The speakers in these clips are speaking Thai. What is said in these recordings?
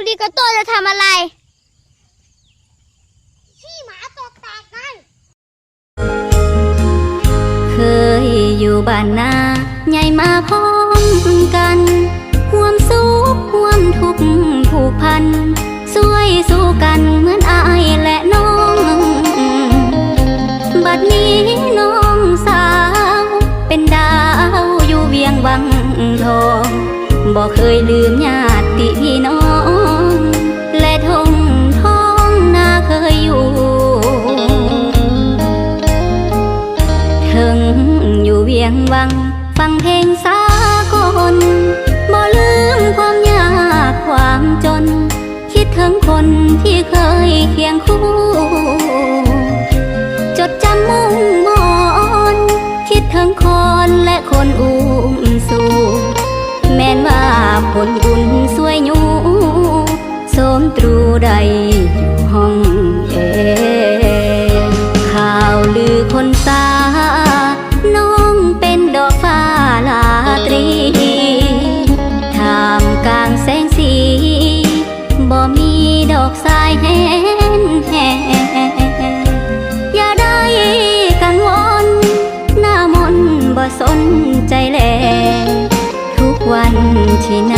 คุณลิกาโตจะทำอะไรขี้หมาตกแตกไงเคยอยู่บ้านนาใหญ่มาพร้อมกันห่วมสุขห่วมทุกข์ผูกพันสวยสู้กันเหมือนอายและน้อง บัดนี้น้องสาว เป็นดาวอยู่เวียงวังทองบอกเคยลืมญาติ ยู่เวียงวัง ฟังเพลงสากลบ่ลืมความยากความจน คิดถึงคนที่เคยเคียงคู่ จดจำมุ่งมนคิดถึงคนและคนอุ้มสู่แม้นว่าผลบุญสวยอยู่โสมตรูใดอยู่ห้องเอข่าวลือคนสา อกสายแห้งแห้งอย่าได้กังวลหน้ามนต์บ่สนใจแลทุกวันที่นั่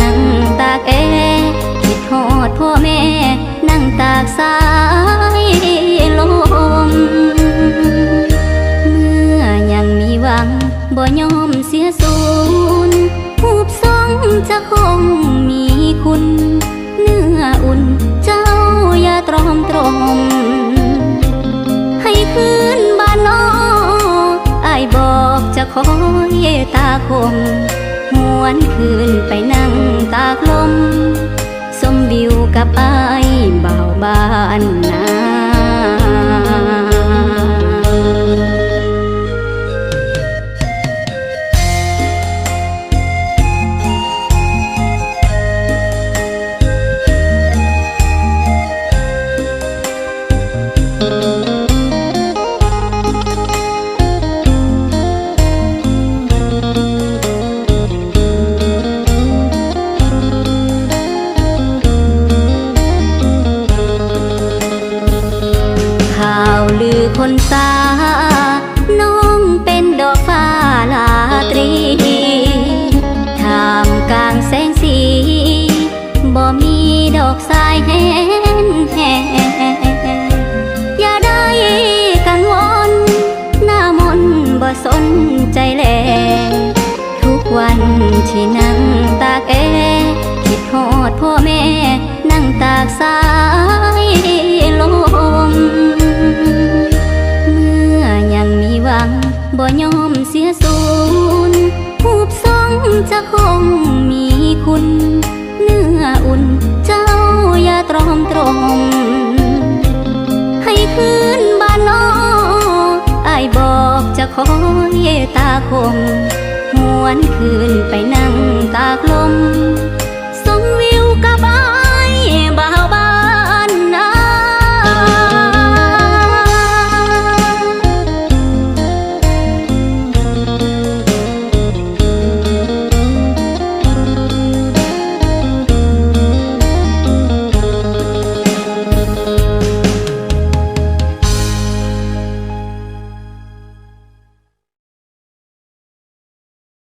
จะคอยตาคมหวนคืนไปนั่งตากลม สมบิวกับอเบาวบ้านนา นสาน้องเป็นดอกฟ้าลาตรีท่ามกลางแสงสี บ่มีดอกสายแห้งแห้งอย่าได้กังวล หน้ามนบ่สนใจแล ทุกวันที่นั่ง คงมีคุณ เนื้ออุ่นเจ้าอย่าตรอมตรง ให้คืนบ้านนอไอ้บอกจะคอยตาคมหวนคืนไปนั่งตากลม